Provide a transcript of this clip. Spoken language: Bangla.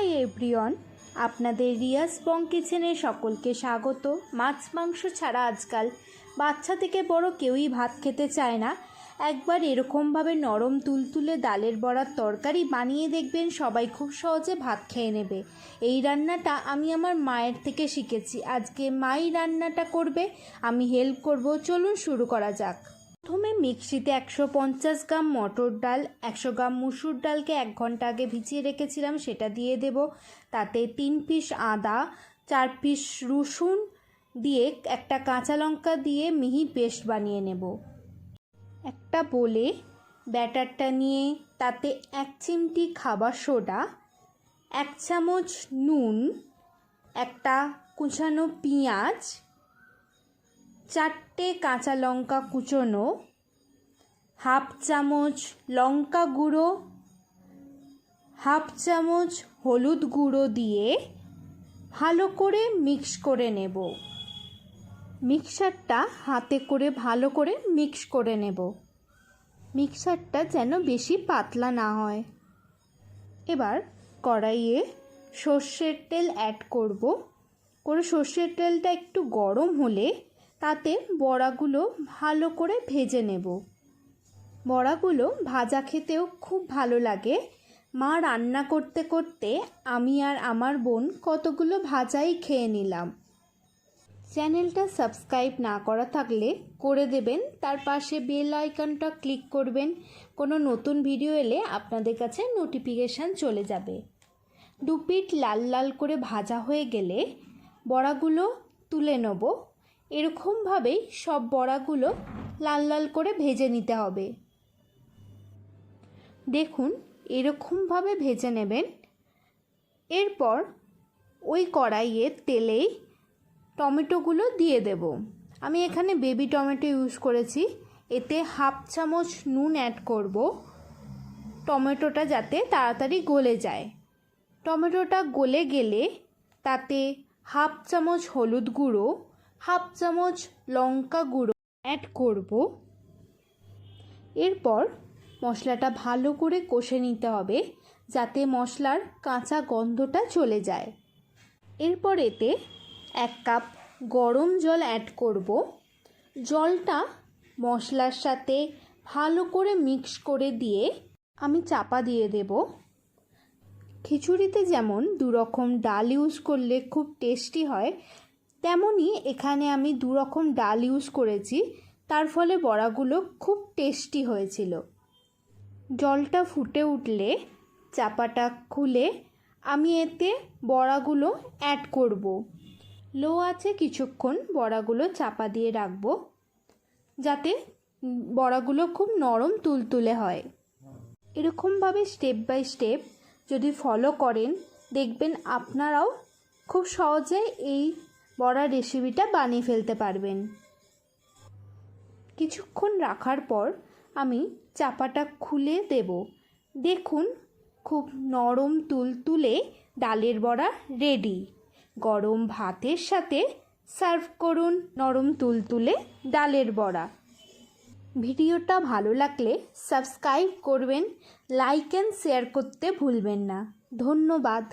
হাই এভরিওয়ান, আপনাদের রিয়াস বং কিচেনে সকলকে স্বাগত। মাছ, মাংস ছাড়া আজকাল বাচ্চা থেকে বড় কেউই ভাত খেতে চায় না। একবার এরকমভাবে নরম তুলতুলে ডালের বড়ার তরকারি বানিয়ে দেখবেন সবাই খুব সহজে ভাত খেয়ে নেবে। এই রান্নাটা আমি আমার মায়ের থেকে শিখেছি। আজকে মাই রান্নাটা করবে, আমি হেল্প করব। চলুন শুরু করা যাক। প্রথমে মিক্সিতে একশো পঞ্চাশ গ্রাম মটর ডাল, একশো গ্রাম মুসুর ডালকে এক ঘণ্টা আগে ভিজিয়ে রেখেছিলাম, সেটা দিয়ে দেব। তাতে তিন পিস আদা, চার পিস রসুন দিয়ে একটা কাঁচা লঙ্কা দিয়ে মিহি পেস্ট বানিয়ে নেব। একটা বলে ব্যাটারটা নিয়ে তাতে এক চিমটি খাবার সোডা, এক চামচ নুন, একটা কুচানো পেঁয়াজ চারটে কাঁচা লঙ্কা কুচোনো, হাফ চামচ লঙ্কা গুঁড়ো, হাফ চামচ হলুদ গুঁড়ো দিয়ে ভালো করে মিক্স করে নেব। মিক্সারটা হাতে করে ভালো করে মিক্স করে নেব। মিক্সারটা যেন বেশি পাতলা না হয়। এবার কড়াইয়ে সর্ষের তেল অ্যাড করব। করে সর্ষের তেলটা একটু গরম হলে তাতে বড়াগুলো ভালো করে ভেজে নেব। বড়াগুলো ভাজা খেতেও খুব ভালো লাগে। মা রান্না করতে করতে আমি আর আমার বোন কতগুলো ভাজাই খেয়ে নিলাম। চ্যানেলটা সাবস্ক্রাইব না করা থাকলে করে দেবেন। তার পাশে বেল আইকনটা ক্লিক করবেন। কোনো নতুন ভিডিও এলে আপনাদের কাছে নোটিফিকেশান চলে যাবে। দুপিট লাল লাল করে ভাজা হয়ে গেলে বড়াগুলো তুলে নেব। এরকমভাবেই সব বড়াগুলো লাল লাল করে ভেজে নিতে হবে। দেখুন, এরকমভাবে ভেজে নেবেন। এরপর ওই কড়াইয়ে তেলেই টমেটোগুলো দিয়ে দেব। আমি এখানে বেবি টমেটো ইউজ করেছি। এতে হাফ চামচ নুন অ্যাড করব। টমেটোটা যাতে তাড়াতাড়ি গলে যায়। টমেটোটা গলে গেলে তাতে হাফ চামচ হলুদ গুঁড়ো হাফ চামচ লঙ্কা গুঁড়ো অ্যাড করব। এরপর মশলাটা ভালো করে কষে নিতে হবে যাতে মশলার কাঁচা গন্ধটা চলে যায়। এরপর এতে এক কাপ গরম জল অ্যাড করব। জলটা মশলার সাথে ভালো করে মিক্স করে দিয়ে আমি চাপা দিয়ে দেব। খিচুড়িতে যেমন দুরকম ডাল ইউজ করলে খুব টেস্টি হয় তেমনই এখানে আমি দু রকম ডাল ইউজ করেছি, তার ফলে বড়াগুলো খুব টেস্টি হয়েছিল। জলটা ফুটে উঠলে, চাপাটা খুলে আমি এতে বড়াগুলো অ্যাড করব। লো আছে কিছুক্ষণ বড়াগুলো চাপা দিয়ে রাখব, যাতে বড়াগুলো খুব নরম তুলতুলে হয়। এরকমভাবে স্টেপ বাই স্টেপ যদি ফলো করেন, দেখবেন আপনারাও খুব সহজে এই বড়া রেসিপিটা বানিয়ে ফেলতে পারবেন। কিছুক্ষণ রাখার পর আমি চাপাটা খুলে দেব। দেখুন, খুব নরম তুল তুলে ডালের বড়া রেডি গরম ভাতের সাথে সার্ভ করুন নরম তুলতুলে ডালের বড়া। ভিডিওটা ভালো লাগলে সাবস্ক্রাইব করবেন লাইক অ্যান্ড শেয়ার করতে ভুলবেন না। ধন্যবাদ।